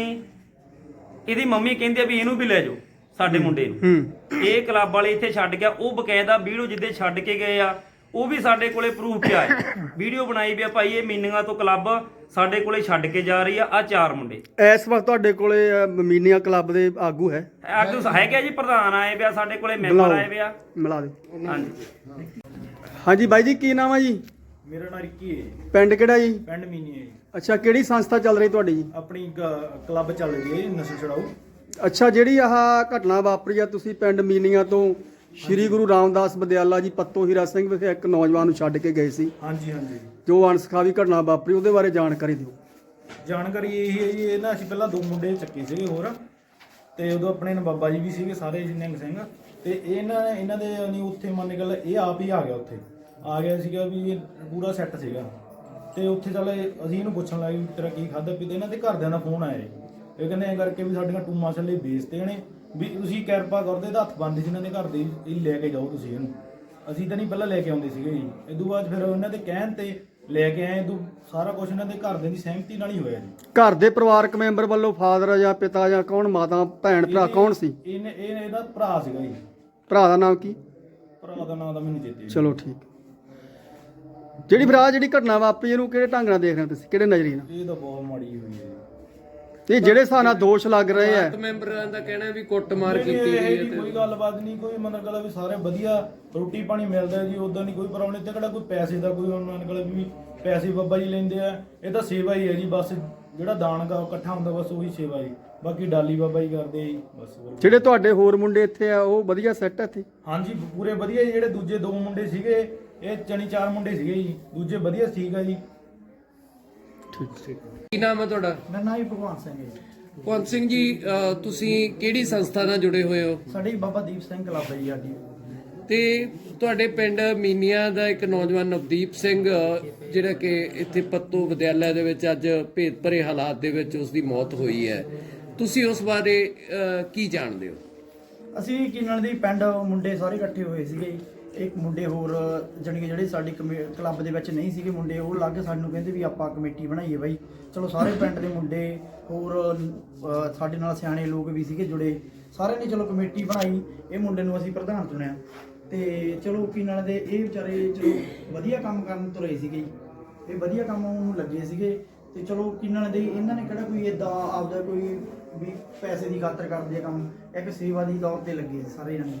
ਇਹਦੀ ਮੰਮੀ ਕਹਿੰਦੀ ਆ ਵੀ ਇਹਨੂੰ ਵੀ ਲੈ ਜਾਓ ਸਾਡੇ ਮੁੰਡੇ ਨੂੰ। ਇਹ ਕਲੱਬ ਵਾਲੇ ਇੱਥੇ ਛੱਡ ਗਿਆ ਉਹ ਬਕਾਇਦਾ ਵੀਡੀਓ ਜਿੱਦੇ ਛੱਡ ਕੇ ਗਏ ਆ ਉਹ ਵੀ ਸਾਡੇ ਕੋਲੇ ਪ੍ਰੂਫ ਪਿਆ ਹੈ। ਵੀਡੀਓ ਬਣਾਈ ਵੀ ਆ ਭਾਈ ਇਹ ਮੀਨਿੰਗਾਂ ਤੋਂ ਕਲੱਬ ਸਾਡੇ ਕੋਲੇ ਛੱਡ ਕੇ ਜਾ ਰਹੀ ਆ ਆ ਚਾਰ ਮੁੰਡੇ। ਇਸ ਵਕਤ ਤੁਹਾਡੇ ਕੋਲੇ ਅ, ਮੀਨੀਆ ਕਲੱਬ ਦੇ ਆਗੂ ਹੈ? ਆਗੂ ਹੈਗਾ ਜੀ ਪ੍ਰਧਾਨ ਆਏ ਪਿਆ ਸਾਡੇ ਕੋਲੇ ਮੈਂਬਰ। ਆਏ ਪਿਆ ਮਿਲਾ ਦਿਓ। ਹਾਂਜੀ। ਹਾਂਜੀ ਬਾਈ ਜੀ ਕੀ ਨਾਮ ਹੈ ਜੀ? ਮੇਰਾ ਨਾਂ ਰਿੱਕੀ ਹੈ ਜੀ, ਪਿੰਡ ਕਿਹੜਾ ਜੀ? ਪਿੰਡ ਮੀਨੀ ਹੈ ਜੀ। ਅੱਛਾ ਕਿਹੜੀ ਸੰਸਥਾ ਚੱਲ ਰਹੀ ਤੁਹਾਡੀ ਜੀ? ਆਪਣੀ ਕ- ਕਲੱਬ ਚੱਲ ਰਹੀ ਹੈ ਨਸ਼ਾ ਛਡਾਓ ਅੱਛਾ ਜਿਹੜੀ ਆਹ ਘਟਨਾ ਵਾਪਰੀ ਆ ਤੁਸੀਂ ਪਿੰਡ ਮੀਨੀਆਂ ਤੋਂ ਸ੍ਰੀ ਗੁਰੂ ਰਾਮਦਾਸ ਵਿਦਿਆਲਾ ਜੀ ਪੱਤੋ ਹੀਰਾ ਸਿੰਘ ਵਿਖੇ ਇੱਕ ਨੌਜਵਾਨ ਨੂੰ ਛੱਡ ਕੇ ਗਏ ਸੀ। ਹਾਂਜੀ ਹਾਂਜੀ। ਜੋ ਅਣਸਖਾਵੀ ਘਟਨਾ ਵਾਪਰੀ ਉਹਦੇ ਬਾਰੇ ਜਾਣਕਾਰੀ ਦਿਓ। ਜਾਣਕਾਰੀ ਇਹ ਹੈ ਜੀ ਇਹ ਨਾ ਅਸੀਂ ਪਹਿਲਾਂ ਦੋ ਮੁੰਡੇ ਚੱਕੇ ਸੀਗੇ ਹੋਰ ਤੇ ਉਦੋਂ ਆਪਣੇ ਨਾਲ ਬਾਬਾ ਜੀ ਵੀ ਸੀਗੇ ਸਾਰੇ ਨਿਹੰਗ ਸਿੰਘ। ਤੇ ਇਹਨਾਂ ਇਹਨਾਂ ਦੇ ਨਹੀਂ ਉੱਥੇ ਮੰਨ ਗੱਲ ਇਹ ਆਪ ਹੀ ਆ ਗਿਆ ਉੱਥੇ। ਆ ਗਿਆ ਸੀਗਾ ਵੀ ਇਹ ਪੂਰਾ ਸੈੱਟ ਸੀਗਾ। ਤੇ ਉੱਥੇ ਚੱਲ ਅਸੀਂ ਇਹਨੂੰ ਪੁੱਛਣ ਲੱਗੇ ਵੀ ਤੇਰਾ ਕੀ ਖਾਦਾ ਪੀਤਾ ਇਹਨਾਂ ਦੇ ਘਰਦਿਆਂ ਦਾ ਫੋਨ ਆਇਆ ਇਹ ਕਹਿੰਦੇ ਐ ਕਰਕੇ ਵੀ ਸਾਡੀਆਂ ਟੂਮਾਂ ਛੱਲੇ ਵੇਚਦੇ ਨੇ। ਵੀ ਤੁਸੀਂ ਕਿਰਪਾ ਕਰਦੇ ਤਾਂ ਹੱਥ ਸੀ ਇਹਨਾਂ ਦੇ ਘਰ ਦੇ ਇਹ ਲੈ ਕੇ ਜਾਓ ਤੁਸੀਂ ਇਹਨੂੰ। ਅਸੀਂ ਤਾਂ ਨਹੀਂ ਪਹਿਲਾਂ ਲੈ ਕੇ ਆਉਂਦੇ ਸੀਗੇ ਜੀ। ਇਦੋਂ ਬਾਅਦ ਫਿਰ ਉਹਨਾਂ ਦੇ ਕਹਿਣ ਤੇ ਲੈ ਕੇ ਆਏ ਇਦੋਂ ਸਾਰਾ ਕੁਝ ਇਹਨਾਂ ਦੇ ਘਰਦਿਆਂ ਦੀ ਸਹਿਮਤੀ ਨਾਲ ਹੀ ਹੋਇਆ ਜੀ। ਘਰ ਦੇ ਪਰਿਵਾਰਕ ਮੈਂਬਰ ਵੱਲੋਂ ਫਾਦਰ ਜਾਂ ਪਿਤਾ ਜਾਂ ਕੌਣ ਮਾਤਾ ਭੈਣ ਭਰਾ ਕੌਣ ਸੀ? ਇਹਨੇ ਇਹ ਇਹਦਾ ਭਰਾ ਸੀਗਾ ਜੀ। ਭਰਾ ਦਾ ਨਾਮ ਕੀ? ਭਰਾ ਦਾ ਨਾਮ ਤਾਂ ਮੈਨੂੰ ਚੇਤੇ ਨਹੀਂ। ਚਲੋ ਠੀਕ। ਜਿਹੜੀ ਭਰਾ ਜਿਹੜੀ ਘਟਨਾ ਵਾਪਰੀ ਇਹਨੂੰ ਕਿਹੜੇ ਢੰਗ ਨਾਲ ਦੇਖ ਰਹੇ ਹੋ ਤੁਸੀਂ? ਕਿਹੜੇ ਨਜ਼ਰੀਏ ਨਾਲ? ਇਹ ਤਾਂ ਬਹੁਤ ਮਾੜੀ ਹੋਈ ਹੈ ਜੀ। ਇਹ ਜਿਹੜੇ ਹਿਸਾਬ ਨਾਲ ਦੋਸ਼ ਲੱਗ ਰਹੇ ਆ। ਮੈਂਬਰਾਂ ਦਾ ਕਹਿਣਾ ਵੀ ਕੁੱਟਮਾਰ ਨਹੀਂ, ਕੀਤੀ ਗਈ ਹੈ ਜੀ ਕੋਈ ਗੱਲਬਾਤ ਨਹੀਂ ਕੋਈ ਮਤਲਬ ਗੱਲ ਵੀ ਸਾਰੇ ਵਧੀਆ ਰੋਟੀ ਪਾਣੀ ਮਿਲਦਾ ਜੀ ਉਦਾਂ ਨਹੀਂ ਕੋਈ ਪ੍ਰੋਬਲਮ ਤੇ ਕਿਹੜਾ ਕੋਈ ਪੈਸੇ ਦਾ ਕੋਈ ਉਹਨਾਂ ਨਾਲ ਵੀ ਪੈਸੇ ਬੱਬਾ ਜੀ ਲੈਂਦੇ ਆ ਇਹ ਤਾਂ ਸੇਵਾ ਹੀ ਹੈ ਜੀ ਬਸ ਜਿਹੜਾ ਦਾਨ ਗਾ ਇਕੱਠਾ ਹੁੰਦਾ ਬਸ ਉਹੀ ਸੇਵਾ ਜੀ। ਬਾਕੀ ਡਾਲੀ ਬਾਬਾ ਜੀ ਕਰਦੇ ਆ ਜੀ ਬਸ ਹੋਰ ਜਿਹੜੇ ਤੁਹਾਡੇ ਹੋਰ ਮੁੰਡੇ ਇੱਥੇ ਆ ਉਹ ਵਧੀਆ ਸੈੱਟ ਆ ਇੱਥੇ? ਹਾਂਜੀ ਪੂਰੇ ਵਧੀਆ ਜੀ ਜਿਹੜੇ ਦੂਜੇ ਦੋ ਮੁੰਡੇ ਸੀਗੇ ਇਹ ਚਣੀ ਚਾਰ ਮੁੰਡੇ ਸੀਗੇ ਜੀ ਦੂਜੇ ਵਧੀਆ ਠੀਕ ਆ ਜੀ। ਕੀ ਨਾਮ ਹੈ ਤੁਹਾਡਾ? ਮੇਰਾ ਨਾਮ ਹੀ ਭਗਵਾਨ ਸਿੰਘ ਹੈ ਜੀ। ਭਗਵੰਤ ਸਿੰਘ ਜੀ ਅਹ ਤੁਸੀਂ ਕਿਹੜੀ ਸੰਸਥਾ ਨਾਲ ਜੁੜੇ ਹੋਏ ਹੋ? ਸਾਡੀ ਬਾਬਾ ਦੀਪ ਸਿੰਘ ਕਲੱਬ ਹੈ ਜੀ ਸਾਡੀ। ਤੇ ਤੁਹਾਡੇ ਪਿੰਡ ਮੀਨੀਆਂ ਦਾ ਇੱਕ ਨੌਜਵਾਨ ਨਵਦੀਪ ਸਿੰਘ ਅਹ, ਜਿਹੜਾ ਕਿ ਇੱਥੇ ਪੱਤੋ ਵਿਦਿਆਲਿਆ ਦੇ ਵਿੱਚ ਅੱਜ ਭੇਦ ਭਰੇ ਹਾਲਾਤ ਦੇ ਵਿੱਚ ਉਸ ਦੀ ਮੌਤ ਹੋਈ ਹੈ। ਤੁਸੀਂ ਉਸ ਬਾਰੇ ਅਹ, ਕੀ ਜਾਣਦੇ ਹੋ? ਅਸੀਂ ਕਿਨਣ ਦੀ ਪਿੰਡ ਮੁੰਡੇ ਸਾਰੇ ਇਕੱਠੇ ਹੋਏ ਸੀਗੇ ਜੀ। ਇੱਕ ਮੁੰਡੇ ਹੋਰ, ਜਾਣੀ ਕਿ ਜਿਹੜੇ ਸਾਡੇ ਕਮੇ- ਕਲੱਬ ਦੇ ਵਿੱਚ ਨਹੀਂ ਸੀਗੇ ਮੁੰਡੇ, ਉਹ ਲੱਗ ਸਾਨੂੰ ਕਹਿੰਦੇ ਵੀ ਆਪਾਂ ਕਮੇਟੀ ਬਣਾਈਏ ਬਾਈ। ਚਲੋ ਸਾਰੇ ਪਿੰਡ ਦੇ ਮੁੰਡੇ, ਹੋਰ ਸਾਡੇ ਨਾਲ ਸਿਆਣੇ ਲੋਕ ਵੀ ਸੀਗੇ ਜੁੜੇ। ਸਾਰਿਆਂ ਨੇ ਚਲੋ ਕਮੇਟੀ ਬਣਾਈ, ਇਹ ਮੁੰਡੇ ਨੂੰ ਅਸੀਂ ਪ੍ਰਧਾਨ ਚੁਣਿਆ। ਤੇ ਚਲੋ ਕਿਨਣ ਦੇ, ਇਹ ਵਿਚਾਰੇ ਚਲੋ ਵਧੀਆ ਕੰਮ ਕਰਨ ਤੁਰੇ ਸੀਗੇ। ਜੀ। ਇਹ ਵਧੀਆ ਕੰਮ ਉਹਨੂੰ ਲੱਗੇ ਸੀਗੇ। ਤੇ ਚਲੋ ਕਿੰਨਾਂ ਦੇ, ਇਹਨਾਂ ਨੇ ਕਿਹੜਾ ਕੋਈ ਇਦਾਂ ਆਪਦਾ ਕੋਈ ਵੀ ਪੈਸੇ ਦੀ ਖਾਤਰ ਕਰਦੇ ਆ ਕੰਮ, ਇੱਕ ਸੇਵਾ ਦੀ ਤੌਰ ਤੇ ਲੱਗੇ ਸੀ ਸਾਰੇ ਜਣੇ।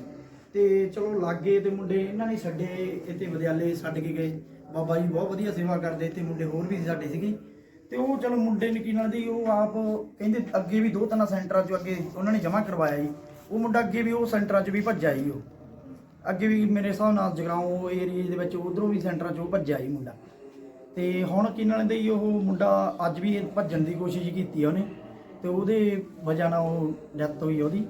ਤੇ ਚਲੋ ਲੱਗੇ ਤੇ ਮੁੰਡੇ ਇਹਨਾਂ ਨੇ ਛੱਡੇ, ਇੱਥੇ ਵਿਦਿਆਲੇ ਛੱਡ ਕੇ ਗਏ। ਬਾਬਾ ਜੀ ਬਹੁਤ ਵਧੀਆ ਸੇਵਾ ਕਰਦੇ, ਇੱਥੇ ਮੁੰਡੇ ਹੋਰ ਵੀ ਸਾਡੇ ਸੀਗੇ। ਤੇ ਉਹ ਚਲੋ ਮੁੰਡੇ ਨੇ ਕੀ ਨਾਲ ਦੀ, ਉਹ ਆਪ ਕਹਿੰਦੇ ਅੱਗੇ ਵੀ ਦੋ ਤਿੰਨ ਸੈਂਟਰਾਂ ਚੋਂ ਅੱਗੇ ਉਹਨਾਂ ਨੇ ਜਮ੍ਹਾਂ ਕਰਵਾਇਆ ਜੀ। ਉਹ ਮੁੰਡਾ ਅੱਗੇ ਵੀ ਉਹ ਸੈਂਟਰਾਂ 'ਚ ਵੀ ਭੱਜਿਆ ਜੀ ਉਹ। ਅੱਗੇ ਵੀ ਮੇਰੇ ਹਿਸਾਬ ਨਾਲ ਜਗਰਾਉਂ ਏਰੀਏ ਦੇ ਵਿੱਚ ਉਧਰੋਂ ਵੀ ਸੈਂਟਰਾਂ 'ਚ ਉਹ ਭੱਜਿਆ ਜੀ ਮੁੰਡਾ। ਤੇ ਹੁਣ ਕੀ ਨਾਲ ਦੇ ਉਹ ਮੁੰਡਾ ਅੱਜ ਵੀ ਭੱਜਣ ਦੀ ਕੋਸ਼ਿਸ਼ ਕੀਤੀ ਆ ਉਹਨੇ। ਤੇ ਉਹਦੇ ਵਜ੍ਹਾ ਨਾਲ ਉਹ ਡੈਥ ਹੋਈ ਉਹਦੀ।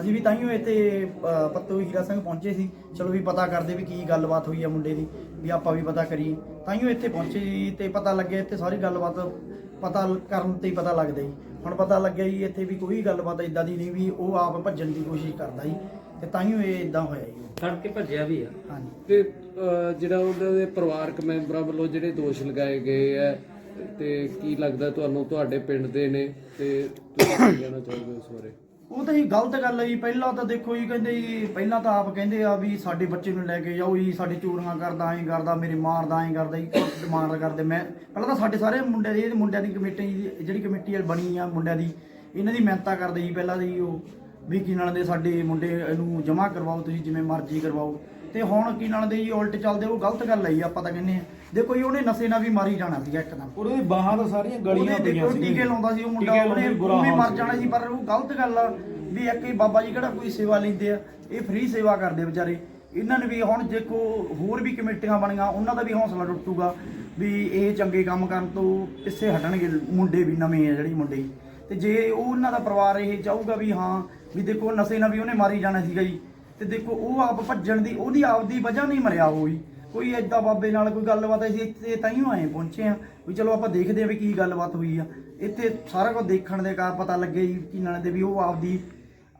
ਅਸੀਂ ਵੀ ਤਾਈਓ ਇੱਥੇ ਅ, ਪੱਤੋ ਹੀਰਾ ਸਿੰਘ ਪਹੁੰਚੇ ਸੀ। ਚਲੋ ਵੀ ਪਤਾ ਕਰਦੇ ਵੀ ਕੀ ਗੱਲਬਾਤ ਹੋਈ ਆ ਮੁੰਡੇ ਦੀ ਵੀ ਆਪਾਂ ਵੀ ਪਤਾ ਕਰੀਏ। ਤਾਈਓ ਇੱਥੇ ਪਹੁੰਚੇ ਜੀ ਤੇ ਪਤਾ ਲੱਗਿਆ ਇੱਥੇ ਸਾਰੀ ਗੱਲਬਾਤ ਪਤਾ ਕਰਨ ਤੇ ਹੀ ਪਤਾ ਲੱਗਦਾ ਜੀ। ਹੁਣ ਪਤਾ ਲੱਗਿਆ ਜੀ ਇੱਥੇ ਵੀ ਕੋਈ ਗੱਲਬਾਤ ਇਦਾਂ ਦੀ ਨਹੀਂ ਵੀ ਉਹ ਆਪ ਭੱਜਣ ਦੀ ਕੋਸ਼ਿਸ਼ ਕਰਦਾ ਜੀ। ਤੇ ਤਾਈਓ ਇਹ ਇਦਾਂ ਹੋਇਆ ਜੀ। ਫੜ ਕੇ ਭੱਜਿਆ ਵੀ ਆ। ਹਾਂਜੀ। ਤੇ ਅਹ, ਜਿਹੜਾ ਉਹਨਾਂ ਦੇ ਪਰਿਵਾਰਕ ਮੈਂਬਰਾਂ ਵੱਲੋਂ ਜਿਹੜੇ ਦੋਸ਼ ਲਗਾਏ ਗਏ ਆ ਤੇ ਕੀ ਲੱਗਦਾ ਤੁਹਾਨੂੰ ਤੁਹਾਡੇ ਪਿੰਡ ਦੇ ਨੇ ਤੇ ਤੁਸੀਂ ਕੀ ਕਹਿਣਾ ਚਾਹੋਗੇ ਉਸ ਬਾਰੇ? ਉਹ ਤਾਂ ਹੀ ਗਲਤ ਗੱਲ ਹੈ ਜੀ। ਪਹਿਲਾਂ ਤਾਂ ਦੇਖੋ ਜੀ, ਕਹਿੰਦੇ ਜੀ, ਪਹਿਲਾਂ ਤਾਂ ਆਪ ਕਹਿੰਦੇ ਆ ਵੀ ਸਾਡੇ ਬੱਚੇ ਨੂੰ ਲੈ ਕੇ ਜਾਓ ਜੀ, ਸਾਡੇ ਚੋਰੀਆਂ ਕਰਦਾ, ਐਂ ਕਰਦਾ, ਮੇਰੇ ਮਾਰਦਾ, ਐਂ ਕਰਦਾ ਜੀ ਡਿਮਾਂਡ ਕਰਦੇ। ਮੈਂ ਪਹਿਲਾਂ ਤਾਂ ਸਾਡੇ ਸਾਰੇ ਮੁੰਡਿਆਂ ਦੀ ਮੁੰਡਿਆਂ ਦੀ ਕਮੇਟੀ ਜਿਹੜੀ ਕਮੇਟੀ ਬਣੀ ਆ ਮੁੰਡਿਆਂ ਦੀ, ਇਹਨਾਂ ਦੀ ਮਿਹਨਤਾਂ ਕਰਦੇ ਜੀ ਪਹਿਲਾਂ ਦੀ ਉਹ, ਵੀ ਕੀ ਨਾਲ ਦੇ ਸਾਡੇ ਮੁੰਡੇ ਨੂੰ ਜਮ੍ਹਾਂ ਕਰਵਾਓ, ਤੁਸੀਂ ਜਿਵੇਂ ਮਰਜ਼ੀ ਕਰਵਾਓ। ਤੇ ਹੁਣ ਕੀ ਨਾਲ ਦੇ ਜੀ, ਉਲਟ ਚੱਲਦੇ, ਉਹ ਗਲਤ ਗੱਲ ਹੈ ਜੀ, ਆਪਾਂ ਤਾਂ ਕਹਿੰਦੇ ਆ ਦੇਖੋ ਜੀ ਉਹਨੇ ਨਸ਼ੇ ਨਾਲ ਵੀ ਮਾਰੀ ਜਾਣਾ ਸੀਗਾ ਇੱਕਦਮ ਉਹਦੇ ਬਾਹਾਂ ਤਾਂ ਸਾਰੀਆਂ ਗਲੀਆਂ ਉਹਦੇ ਪਈਆਂ ਦੇਖੋ ਸੀ ਟੀਕੇ ਲਾਉਂਦਾ ਸੀ ਉਹ ਮੁੰਡਾ ਟੀਕੇ ਉਹਨੇ ਲਾਉਂਦੇ ਬੁਰਾ ਉਹ ਵੀ ਹਾਲ ਮਰ ਸੀ। ਜਾਣਾ ਸੀ ਪਰ ਉਹ ਗਲਤ ਗੱਲ ਆ ਵੀ ਇੱਕ ਹੀ ਬਾਬਾ ਜੀ ਕਿਹੜਾ ਕੋਈ ਸੇਵਾ ਲੈਂਦੇ ਆ। ਇਹ ਫ੍ਰੀ ਸੇਵਾ ਕਰਦੇ ਵਿਚਾਰੇ। ਇਹਨਾਂ ਨੇ ਵੀ ਹੁਣ ਦੇਖੋ ਹੋਰ ਵੀ ਕਮੇਟੀਆਂ ਬਣੀਆਂ ਉਹਨਾਂ ਦਾ ਵੀ ਹੌਸਲਾ ਟੁੱਟੂਗਾ ਵੀ ਇਹ ਚੰਗੇ ਕੰਮ ਕਰਨ ਤੋਂ ਪਿੱਛੇ ਹਟਣਗੇ ਮੁੰਡੇ ਵੀ ਨਵੇਂ ਆ ਜਿਹੜੀ ਮੁੰਡੇ। ਤੇ ਜੇ ਉਹ ਉਹਨਾਂ ਦਾ ਪਰਿਵਾਰ ਇਹ ਚਾਹੂਗਾ ਵੀ ਹਾਂ ਵੀ ਦੇਖੋ ਨਸ਼ੇ ਨਾਲ ਵੀ ਉਹਨੇ ਮਾਰੀ ਜਾਣਾ ਸੀਗਾ ਜੀ। ਤੇ ਦੇਖੋ ਉਹ ਆਪ ਭੱਜਣ ਦੀ ਉਹਦੀ ਆਪਦੀ ਵਜ੍ਹਾ ਨਹੀਂ ਮਰਿਆ ਹੋਈ ਕੋਈ ਐਦਾਂ ਬਾਬੇ ਨਾਲ ਕੋਈ ਗੱਲਬਾਤ ਅਸੀਂ ਇੱਥੇ ਤਾਈਓ ਆਏ ਪਹੁੰਚੇ ਆ ਵੀ ਚਲੋ ਆਪਾਂ ਦੇਖਦੇ ਆ ਵੀ ਕੀ ਗੱਲਬਾਤ ਹੋਈ ਆ। ਇੱਥੇ ਸਾਰਾ ਕੁਝ ਦੇਖਣ ਦੇ ਕਾਰ ਪਤਾ ਲੱਗੇ ਜੀ ਕਿ ਨਾਲੇ ਦੇ ਵੀ ਉਹ ਆਪਦੀ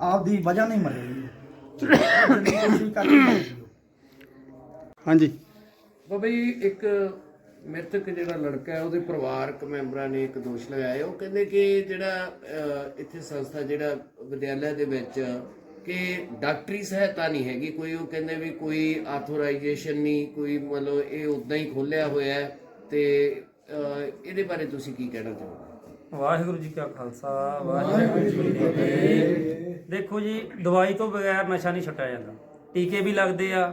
ਆਪਦੀ ਵਜ੍ਹਾ ਨਹੀਂ ਮਰਿਆ ਜੀ। ਹਾਂਜੀ। ਬਾਬਾ ਜੀ ਇੱਕ ਮ੍ਰਿਤਕ ਜਿਹੜਾ ਲੜਕਾ ਹੈ ਉਹਦੇ ਪਰਿਵਾਰਕ ਮੈਂਬਰਾਂ ਨੇ ਇੱਕ ਦੋਸ਼ ਲਗਾਇਆ। ਉਹ ਕਹਿੰਦੇ ਕਿ ਜਿਹੜਾ ਇੱਥੇ ਸੰਸਥਾ ਜਿਹੜਾ ਵਿਦਿਆਲਿਆ ਦੇ ਵਿੱਚ ਕਿ ਡਾਕਟਰੀ ਸਹਾਇਤਾ ਨਹੀਂ ਹੈਗੀ ਕੋਈ ਉਹ ਕਹਿੰਦੇ ਵੀ ਕੋਈ ਆਥੋਰਾਈਜੇਸ਼ਨ ਨਹੀਂ ਕੋਈ ਮਤਲਬ ਇਹ ਉਦਾਂ ਹੀ ਖੋਲਿਆ ਹੋਇਆ ਹੈ ਤੇ ਇਹਦੇ ਬਾਰੇ ਤੁਸੀਂ ਕੀ ਕਹਿਣਾ ਚਾਹੋਗੇ? ਵਾਹਿਗੁਰੂ ਜੀ ਕਾ ਖਾਲਸਾ ਵਾਹਿਗੁਰੂ ਜੀ ਕੀ ਫਤਿਹ। ਦੇਖੋ ਜੀ ਦਵਾਈ ਤੋਂ ਬਗੈਰ ਨਸ਼ਾ ਨਹੀਂ ਛੁੱਟਿਆ ਜਾਂਦਾ। ਟੀਕੇ ਵੀ ਲੱਗਦੇ ਆ।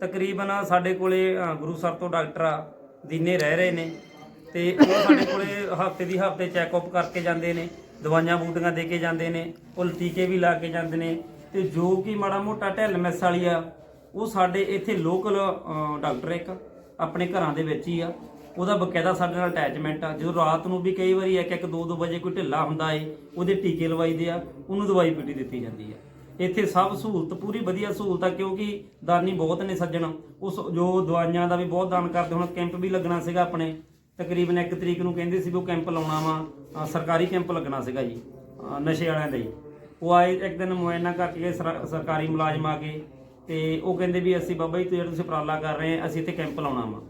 ਤਕਰੀਬਨ ਸਾਡੇ ਕੋਲੇ ਗੁਰੂ ਸਰ ਤੋਂ ਡਾਕਟਰ ਆ ਦਿਨੇ ਰਹਿ ਰਹੇ ਨੇ ਤੇ ਉਹ ਸਾਡੇ ਕੋਲੇ ਹਫ਼ਤੇ ਦੀ ਹਫ਼ਤੇ ਚੈੱਕਅਪ ਕਰਕੇ ਜਾਂਦੇ ਨੇ ਦਵਾਈਆਂ ਬੂਟੀਆਂ ਦੇ ਕੇ ਜਾਂਦੇ ਨੇ ਉਹ ਟੀਕੇ ਵੀ ਲਾ ਕੇ ਜਾਂਦੇ ਨੇ। ਤੇ ਜੋ ਕਿ ਮਾੜਾ ਮੋਟਾ ਢਿੱਲ ਮਿਸ ਵਾਲੀ ਆ, ਉਹ ਸਾਡੇ ਇੱਥੇ ਲੋਕਲ ਡਾਕਟਰ ਇੱਕ ਆਪਣੇ ਘਰਾਂ ਦੇ ਵਿੱਚ ਹੀ ਆ। ਉਹਦਾ ਬਕਾਇਦਾ ਸਾਡੇ ਨਾਲ ਅਟੈਚਮੈਂਟ ਆ। ਜਦੋਂ ਰਾਤ ਨੂੰ ਵੀ ਕਈ ਵਾਰੀ ਇੱਕ ਇੱਕ ਦੋ ਦੋ ਵਜੇ ਕੋਈ ਢਿੱਲਾ ਹੁੰਦਾ ਏ, ਉਹਦੇ ਟੀਕੇ ਲਵਾਈਦੇ ਆ, ਉਹਨੂੰ ਦਵਾਈ ਪੀਟੀ ਦਿੱਤੀ ਜਾਂਦੀ ਆ। ਇੱਥੇ ਸਭ ਸਹੂਲਤ, ਪੂਰੀ ਵਧੀਆ ਸਹੂਲਤ ਆ, ਕਿਉਂਕਿ ਦਾਨੀ ਬਹੁਤ ਨੇ ਸੱਜਣ। ਉਸ ਜੋ ਦਵਾਈਆਂ ਦਾ ਵੀ ਬਹੁਤ ਦਾਨ ਕਰਦੇ ਹੁਣ, ਕੈਂਪ ਵੀ ਲੱਗਣਾ ਸੀਗਾ ਆਪਣੇ। ਤਕਰੀਬਨ 1 ਤਰੀਕ ਨੂੰ ਕਹਿੰਦੇ ਸੀ ਵੀ ਉਹ ਕੈਂਪ ਲਾਉਣਾ ਵਾ ਸਰਕਾਰੀ ਕੈਂਪ ਲੱਗਣਾ ਸੀਗਾ ਜੀ ਨਸ਼ੇ ਵਾਲਿਆਂ ਦਾ ਜੀ ਉਹ ਆਏ ਇੱਕ ਦਿਨ ਮੁਆਇਨਾ ਕਰਕੇ ਗਏ ਸਰ- ਸਰਕਾਰੀ ਮੁਲਾਜ਼ਮ ਆ ਕੇ ਤੇ ਉਹ ਕਹਿੰਦੇ ਵੀ ਅਸੀਂ ਬਾਬਾ ਜੀ ਤੁਸੀਂ ਜਿਹੜਾ ਤੁਸੀਂ ਉਪਰਾਲਾ ਕਰ ਰਹੇ ਆ ਅਸੀਂ ਇੱਥੇ ਕੈਂਪ ਲਾਉਣਾ ਵਾ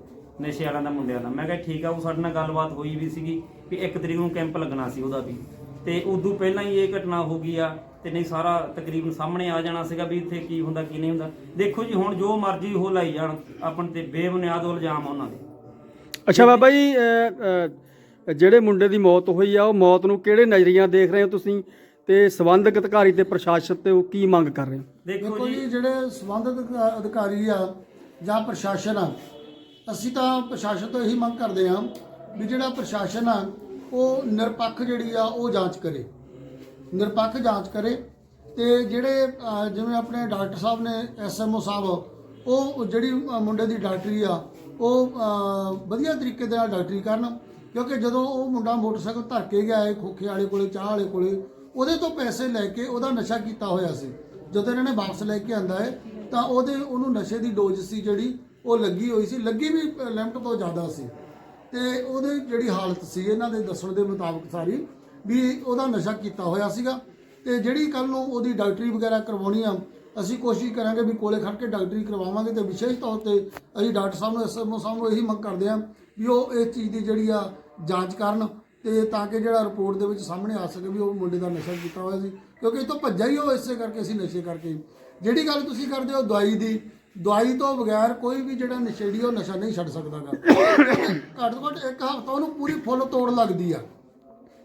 ਨਸ਼ੇ ਵਾਲਿਆਂ ਦਾ ਮੁੰਡਿਆਂ ਦਾ। ਮੈਂ ਕਿਹਾ ਠੀਕ ਆ ਉਹ ਸਾਡੇ ਨਾਲ ਗੱਲਬਾਤ ਹੋਈ ਵੀ ਸੀਗੀ ਵੀ ਇੱਕ ਤਰੀਕ ਨੂੰ ਕੈਂਪ ਲੱਗਣਾ ਸੀ ਉਹਦਾ ਵੀ। ਤੇ ਉਦੋਂ ਪਹਿਲਾਂ ਹੀ ਇਹ ਘਟਨਾ ਹੋ ਗਈ ਆ ਤੇ ਨਹੀਂ ਸਾਰਾ ਤਕਰੀਬਨ ਸਾਹਮਣੇ ਆ ਜਾਣਾ ਸੀਗਾ ਵੀ ਇੱਥੇ ਕੀ ਹੁੰਦਾ ਕੀ ਨਹੀਂ ਹੁੰਦਾ। ਦੇਖੋ ਜੀ ਹੁਣ ਜੋ ਮਰਜ਼ੀ ਉਹ ਲਾਈ ਜਾਣ ਆਪਣ ਤੇ ਬੇਬੁਨਿਆਦ ਉਹ ਇਲਜ਼ਾਮ ਉਹਨਾਂ ਦੇ। ਅੱਛਾ ਬਾਬਾ ਜੀ ਅ, ਅ, ਜਿਹੜੇ ਮੁੰਡੇ ਦੀ ਮੌਤ ਹੋਈ ਆ ਉਹ ਮੌਤ ਨੂੰ ਕਿਹੜੇ ਨਜ਼ਰੀਆਂ ਦੇਖ ਰਹੇ ਹੋ ਤੁਸੀਂ? ਤੇ ਸਬੰਧਤ ਅਧਿਕਾਰੀ ਤੇ ਪ੍ਰਸ਼ਾਸਨ ਤੇ ਉਹ ਕੀ ਮੰਗ ਕਰ ਰਹੇ? ਹੋ ਦੇਖੋ ਜੀ। ਜਿਹੜੇ ਸੰਬੰਧਿਤ ਅਧਿਕਾ- ਅਧਿਕਾਰੀ ਆ ਜਾਂ ਪ੍ਰਸ਼ਾਸਨ ਆ ਅਸੀਂ ਤਾਂ ਪ੍ਰਸ਼ਾਸਨ ਤੋਂ ਇਹੀ ਮੰਗ ਕਰਦੇ ਹਾਂ ਵੀ ਜਿਹੜਾ ਪ੍ਰਸ਼ਾਸਨ ਆ ਉਹ ਨਿਰਪੱਖ ਜਿਹੜੀ ਆ ਉਹ ਜਾਂਚ ਕਰੇ। ਨਿਰਪੱਖ ਜਾਂਚ ਕਰੇ ਤੇ ਜਿਹੜੇ ਜਿਵੇਂ ਆਪਣੇ ਡਾਕਟਰ ਸਾਹਿਬ ਨੇ ਐਸਐਮਓ ਸਾਹਿਬ ਉਹ ਜਿਹੜੀ ਮੁੰਡੇ ਦੀ ਡਾਕਟਰੀ ਆ ਉਹ ਵਧੀਆ ਤਰੀਕੇ ਦੇ ਨਾਲ ਡਾਕਟਰੀ ਕਰਨ ਕਿਉਂਕਿ ਜਦੋਂ ਉਹ ਮੁੰਡਾ ਮੋਟਰਸਾਈਕਲ ਧਰ ਕੇ ਗਿਆ ਹੈ ਖੋਖੇ ਵਾਲੇ ਕੋਲੇ ਚਾਹ ਵਾਲੇ ਕੋਲੇ ਉਹਦੇ ਤੋਂ ਪੈਸੇ ਲੈ ਕੇ ਉਹਦਾ ਨਸ਼ਾ ਕੀਤਾ ਹੋਇਆ ਸੀ। ਜਦੋਂ ਇਹਨਾਂ ਨੇ ਵਾਪਸ ਲੈ ਕੇ ਆਂਦਾ ਹੈ, ਤਾਂ ਉਹਦੇ, ਉਹਨੂੰ ਨਸ਼ੇ ਦੀ ਡੋਜ਼ ਸੀ ਜਿਹੜੀ, ਉਹ ਲੱਗੀ ਹੋਈ ਸੀ। ਲੱਗੀ ਵੀ ਲਿਮਟ ਤੋਂ ਜ਼ਿਆਦਾ ਸੀ। ਤੇ ਉਹਦੀ ਜਿਹੜੀ ਹਾਲਤ ਸੀ, ਇਹਨਾਂ ਦੇ ਦੱਸਣ ਦੇ ਮੁਤਾਬਕ ਸਾਰੀ, ਵੀ ਉਹਦਾ ਨਸ਼ਾ ਕੀਤਾ ਹੋਇਆ ਸੀਗਾ। ਤੇ ਜਿਹੜੀ ਕੱਲ ਨੂੰ ਉਹਦੀ ਡਾਕਟਰੀ ਵਗੈਰਾ ਕਰਵਾਉਣੀ ਆ, ਅਸੀਂ ਕੋਸ਼ਿਸ਼ ਕਰਾਂਗੇ ਵੀ ਕੋਲੇ ਖੜ ਕੇ ਡਾਕਟਰੀ ਕਰਵਾਵਾਂਗੇ ਤੇ ਵਿਸ਼ੇਸ਼ ਤੌਰ ਤੇ ਅਸੀਂ ਡਾਕਟਰ ਸਾਹਿਬ ਨੂੰ ਐਸਐਮਓ ਸਾਹਿਬ ਨੂੰ ਇਹੀ ਮੰਗ ਕਰਦੇ ਹਾਂ ਵੀ ਉਹ ਇਸ ਚੀਜ਼ ਦੀ ਜਿਹੜੀ ਆ, ਜਾਂਚ ਕਰਨ। ਤੇ ਤਾਂ ਕਿ ਜਿਹੜਾ ਰਿਪੋਰਟ ਦੇ ਵਿੱਚ ਸਾਹਮਣੇ ਆ ਸਕੇ ਵੀ ਉਹ ਮੁੰਡੇ ਦਾ ਨਸ਼ਾ ਕੀਤਾ ਹੋਇਆ ਸੀ, ਕਿਉਂਕਿ ਇਹ ਤੋਂ ਭੱਜਿਆ ਹੀ ਉਹ ਇਸੇ ਕਰਕੇ ਅਸੀਂ ਨਸ਼ੇ ਕਰਕੇ। ਜਿਹੜੀ ਗੱਲ ਤੁਸੀਂ ਕਰਦੇ ਹੋ ਦਵਾਈ ਦੀ, ਦਵਾਈ ਤੋਂ ਬਗੈਰ ਕੋਈ ਵੀ ਜਿਹੜਾ ਨਸ਼ੇੜੀ ਉਹ ਨਸ਼ਾ ਨਹੀਂ ਛੱਡ ਸਕਦਾਗਾ। ਘੱਟ ਤੋਂ ਘੱਟ ਇੱਕ ਹਫ਼ਤਾ ਉਹਨੂੰ ਪੂਰੀ ਫੁੱਲ ਤੋੜ ਲੱਗਦੀ ਆ।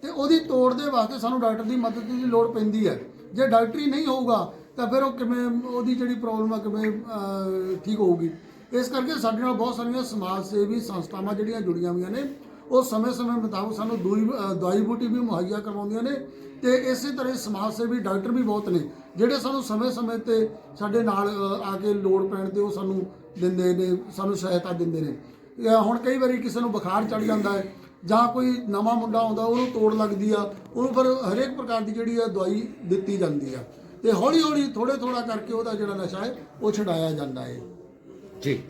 ਤੇ ਉਹਦੀ ਤੋੜ ਦੇ ਵਾਸਤੇ ਸਾਨੂੰ ਡਾਕਟਰ ਦੀ ਮਦਦ ਦੀ ਲੋੜ ਪੈਂਦੀ ਹੈ ਜੇ ਡਾਕਟਰੀ ਨਹੀਂ ਹੋਊਗਾ, ਤਾਂ ਫਿਰ ਉਹ ਕਿਵੇਂ, ਉਹਦੀ ਜਿਹੜੀ ਪ੍ਰੋਬਲਮ ਆ ਕਿਵੇਂ ਠੀਕ ਹੋਊਗੀ। ਇਸ ਕਰਕੇ ਸਾਡੇ ਨਾਲ ਬਹੁਤ ਸਾਰੀਆਂ ਸਮਾਜ ਸੇਵੀ ਸੰਸਥਾਵਾਂ ਜਿਹੜੀਆਂ ਜੁੜੀਆਂ ਹੋਈਆਂ ਨੇ ਉਹ ਸਮੇਂ-ਸਮੇਂ ਮੁਤਾਬਕ ਸਾਨੂੰ ਦੂਈ ਦਵਾਈ ਬੂਟੀ ਵੀ ਮੁਹੱਈਆ ਕਰਵਾਉਂਦੀਆਂ ਨੇ ਤੇ ਇਸੇ ਤਰ੍ਹਾਂ ਹੀ ਸਮਾਜ ਸੇਵੀ ਡਾਕਟਰ ਵੀ ਬਹੁਤ ਨੇ ਜਿਹੜੇ ਸਾਨੂੰ ਸਮੇਂ-ਸਮੇਂ ਤੇ ਸਾਡੇ ਨਾਲ ਆ ਕੇ ਲੋੜ ਪੈਣ ਤੇ ਉਹ ਸਾਨੂੰ ਦਿੰਦੇ ਨੇ ਸਾਨੂੰ ਸਹਾਇਤਾ ਦਿੰਦੇ ਨੇ। ਜਾਂ ਹੁਣ ਕਈ ਵਾਰੀ ਕਿਸੇ ਨੂੰ ਬੁਖਾਰ ਚੜ ਜਾਂਦਾ ਹੈ ਜਾਂ ਕੋਈ ਨਵਾਂ ਮੁੰਡਾ ਆਉਂਦਾ ਉਹਨੂੰ ਤੋੜ ਲੱਗਦੀ ਆ ਉਹਨੂੰ ਫਿਰ ਹਰੇਕ ਪ੍ਰਕਾਰ ਦੀ ਜਿਹੜੀ ਆ ਦਵਾਈ ਦਿੱਤੀ ਜਾਂਦੀ ਆ। ਤੇ ਹੌਲੀ ਹੌਲੀ ਥੋੜੇ ਥੋੜਾ ਕਰਕੇ ਉਹਦਾ ਜਿਹੜਾ ਨਸ਼ਾ ਹੈ ਉਹ ਛਡਾਇਆ ਜਾਂਦਾ ਹੈ। ਜੀ।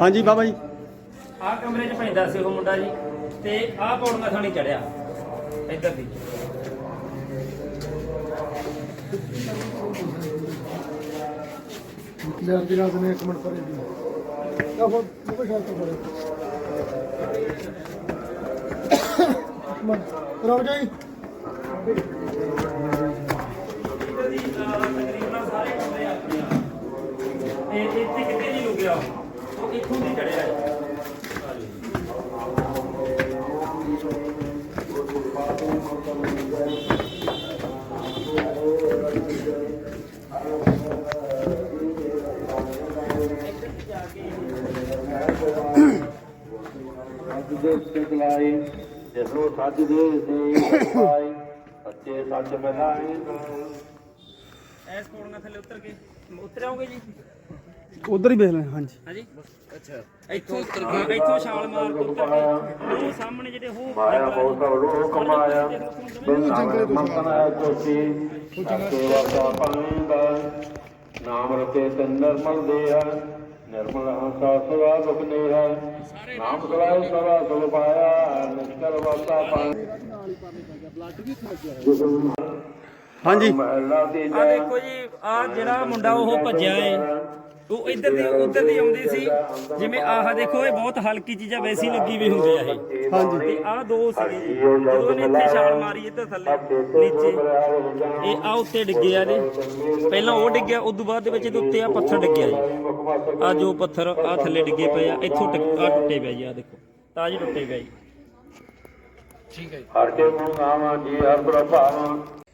ਹਾਂਜੀ ਬਾਬਾ ਜੀ। ਆਹ ਕਮਰੇ 'ਚ ਪੈਂਦਾ ਸੀ ਉਹ ਮੁੰਡਾ ਜੀ ਤੇ ਆਹ ਪੌੜੀਆਂ ਥਾਣੀ ਚੜਿਆ। ਇੱਧਰ ਦੀ। ਮੈਂ ਦੀ ਰਾਤ ਨੇ 1 ਮਿੰਟ ਪਰੇ ਦੀ ਤਾਂ ਉਹ ਉਹ ਸ਼ਾਇਦ ਤੋਂ ਪਰੇ ਰੁਕ ਜਾਈ ਇੱਧਰ ਦੀ ਅਹ, ਤਕਰੀਬਨ ਸਾਰੇ ਕਮਰੇ ਆਪਣੇ ਆ। ਇਹ ਇੱਥੇ ਕਿਤੇ ਨਹੀਂ ਲੁਕਿਆ ਉਹ। ਉਹ ਇੱਥੋਂ ਦੀ ਚੜਿਆ ਹੈ ਸਿਖਲਾਈ ਜਿਸ ਨੂੰ ਸੱਚ ਦੇ ਦੇ ਪਾਈ ਸੱਚੇ ਸੱਚ ਮਿਲਾਏ ਐਸ ਪੌੜੀਆਂ ਥੱਲੇ ਉਤਰ ਕੇ। ਉਤਰ ਜੀ? ਉਧਰ ਹੀ ਵੇਖ ਲੈ ਹਾਂਜੀ। ਹਾਂਜੀ। ਅੱਛਾ। ਇੱਥੋਂ ਹਾਂ, ਇੱਥੋਂ ਛਾਲ ਮਾਰ ਕੇ ਉਤਰ ਕੇ ਉਹ ਸਾਹਮਣੇ ਜਿਹੜੇ ਉਹ ਮਾਇਆ ਬਹੁਤ ਰੋਹ ਕਮਾਇਆ ਬਿਨ ਮੰਤਨਾ ਕੋਸੀ ਸੱਚੇ ਵਾਸਾ ਪਾਇੰਦਾ ਨਾਮ ਰਤੇ ਤੇ ਨਿਰਮਲ ਦੇਹਾ ਨਿਰਮਲ ਹੰਸਾ ਸਦਾ ਦੁਖ ਨੇਹਾ ਨਾਮ ਸਲਾਏ ਸਦਾ ਸੁਖ ਪਾਇਆ ਨਿਸ਼ਕਲ ਵਾਸਾ ਪਾਇਆ ਹਾਂਜੀ। ਮਹਿਲਾ ਦੀ ਆ ਦੇਖੋ ਜੀ ਆ ਜਿਹੜਾ ਮੁੰਡਾ ਉਹ ਭੱਜਿਆ ਏ। ਉਹ ਇੱਧਰ ਦੀ ਉੱਧਰ ਦੀ ਆਉਂਦੀ ਸੀ। ਜਿਵੇਂ ਆਹ ਦੇਖੋ ਇਹ ਬਹੁਤ ਹਲਕੀ ਚੀਜ਼ਾਂ ਵੈਸੀ ਲੱਗੀ ਵੀ ਹੁੰਦੀ ਆ ਇਹ। ਹਾਂਜੀ। ਤੇ ਆ ਦੋ ਸੀਗੇ। ਜੀ। ਜਦੋਂ ਇਹਨੇ ਇੱਥੇ ਛਾਲ ਮਾਰੀ ਇੱਧਰ ਥੱਲੇ ਨੀਚੇ। ਇਹ ਆ ਉੱਤੇ ਡਿੱਗਿਆ ਇਹਦੇ। ਪਹਿਲਾਂ ਉਹ ਡਿੱਗਿਆ ਉਸ ਤੋਂ ਬਾਅਦ ਦੇ ਵਿੱਚ ਇਹਦੇ ਉੱਤੇ ਆ ਪੱਥਰ ਡਿੱਗਿਆ ਜੀ। ਆ ਜੋ ਪੱਥਰ ਆ ਥੱਲੇ ਡਿੱਗੇ ਪਏ ਆ ਇੱਥੋਂ ਆ ਟੁੱਟੇ ਪਿਆ ਜੀ ਆ ਦੇਖੋ। ਤਾਂ ਜੀ ਟੁੱਟੇ ਪਿਆ ਜੀ। ਹਰ ਕੇ ਨਾਮ ਜੀ ਹਰ ਪ੍ਰਭਾਵ।